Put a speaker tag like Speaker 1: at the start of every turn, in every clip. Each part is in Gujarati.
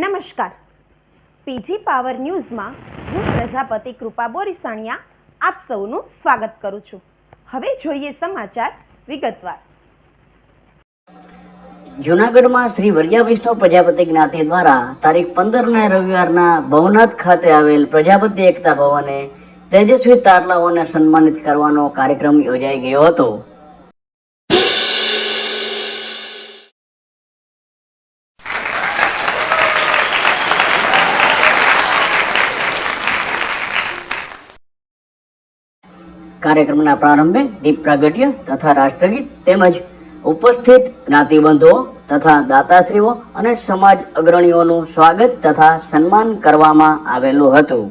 Speaker 1: નમસ્કાર. પીજી પાવર ન્યૂઝમાં હું પ્રજાપતિ કૃપા બોરીસાણિયા આપ સૌનું સ્વાગત કરું છું. હવે જોઈએ સમાચાર વિગતવાર.
Speaker 2: જૂનાગઢમાં શ્રી વરિયા વૈષ્ણવ પ્રજાપતિ જ્ઞાતિ દ્વારા તારીખ પંદરના રવિવારના ભવનાથ ખાતે આવેલ પ્રજાપતિ એકતા ભવને તેજસ્વી તારલાઓને સન્માનિત કરવાનો કાર્યક્રમ યોજાઈ ગયો હતો. કાર્યક્રમના પ્રારંભે દીપ પ્રાગટ્ય તથા રાષ્ટ્રગીત તેમજ ઉપસ્થિત જ્ઞાતિબંધુઓ તથા દાતાશ્રીઓ અને સમાજ અગ્રણીઓનું સ્વાગત તથા સન્માન કરવામાં આવેલું હતું.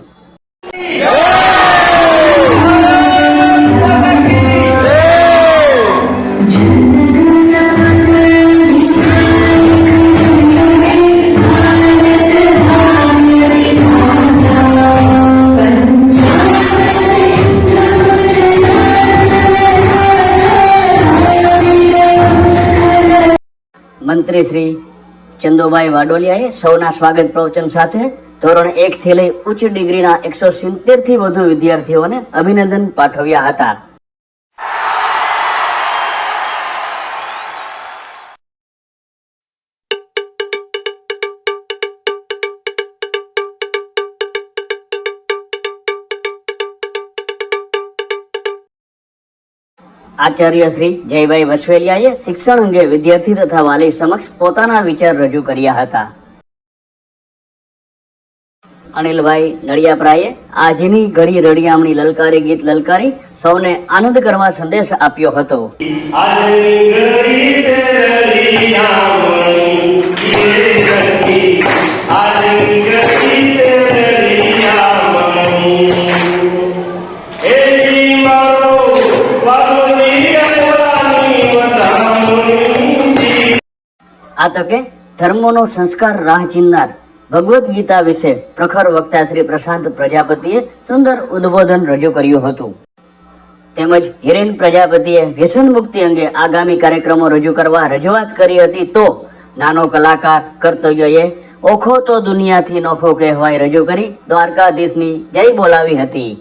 Speaker 2: મંત્રી શ્રી ચંદુભાઈ વાડોલિયાએ સૌના સ્વાગત પ્રવચન સાથે ધોરણ એક થી લઈ ઉચ્ચ ડિગ્રીના એકસો સિત્તેરથી વધુ વિદ્યાર્થીઓને અભિનંદન પાઠવ્યા હતા. આચાર્ય શ્રી જયભાઈ વસવેલિયાએ શિક્ષણ અંગે વિદ્યાર્થી તથા વાલી સમક્ષ પોતાના વિચાર રજૂ કર્યા હતા. અનિલભાઈ નડિયાપરાએ આજની ઘડી રડિયામણી લલકારી ગીત લલકારી સૌને આનંદ કરવા સંદેશ આપ્યો હતો. આ તકે ધર્મોનો સંસ્કાર રાહ ચીનનાર ભગવદ્ ગીતા વિશે પ્રખર વક્તા શ્રી પ્રશાંત પ્રજાપતિએ સુંદર ઉદ્બોધન રજૂ કર્યું હતું. તેમજ હિરેન પ્રજાપતિએ વ્યસન મુક્તિ અંગે આગામી કાર્યક્રમો રજૂ કરવા રજૂઆત કરી હતી તો નાનો કલાકાર કર્તવ્યએ ઓખો તો દુનિયાથી નોખો કહેવાય રજૂ કરી દ્વારકાધીશની જય બોલાવી હતી.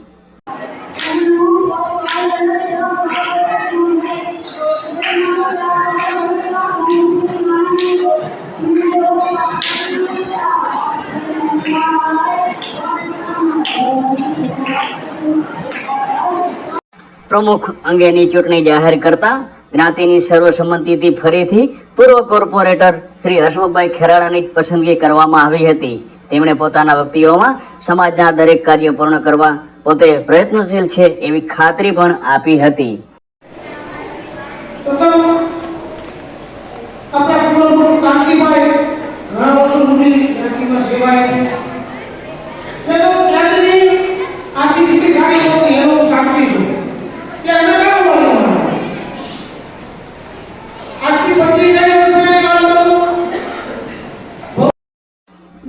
Speaker 2: પ્રમુખ અંગેની ચૂંટણી જાહેર કરતા જ્ઞાતિની સર્વસંમતિથી ફરીથી પૂર્વ કોર્પોરેટર શ્રી હસમુખભાઈ ખેરાડાની પસંદગી કરવામાં આવી હતી. તેમણે પોતાના વ્યક્તિઓમાં સમાજના દરેક કાર્ય પૂર્ણ કરવા પોતે પ્રયત્નશીલ છે એવી ખાતરી પણ આપી હતી.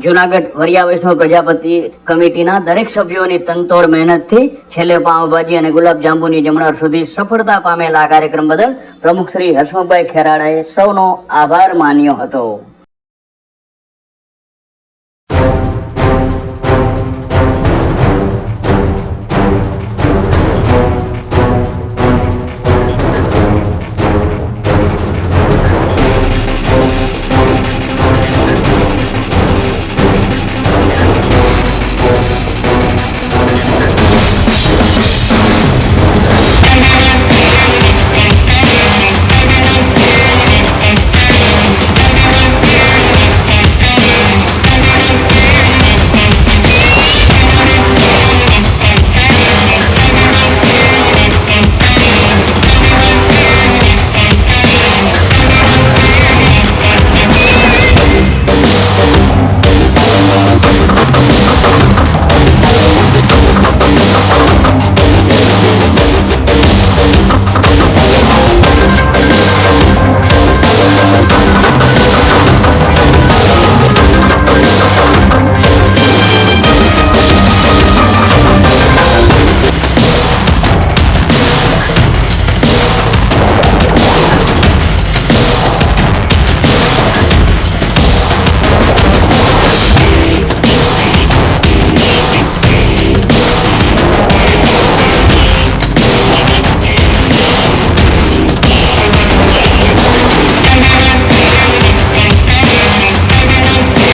Speaker 2: જુનાગઢ વરિયા વૈષ્ણવ પ્રજાપતિ કમિટીના દરેક સભ્યોની તનતોડ મહેનતથી છેલ્લે પાવભાજી અને ગુલાબ જાંબુની જમણાર સુધી સફળતા પામેલા આ કાર્યક્રમ બદલ પ્રમુખ શ્રી હસમુખભાઈ ખેરાડાએ સૌનો આભાર માન્યો હતો.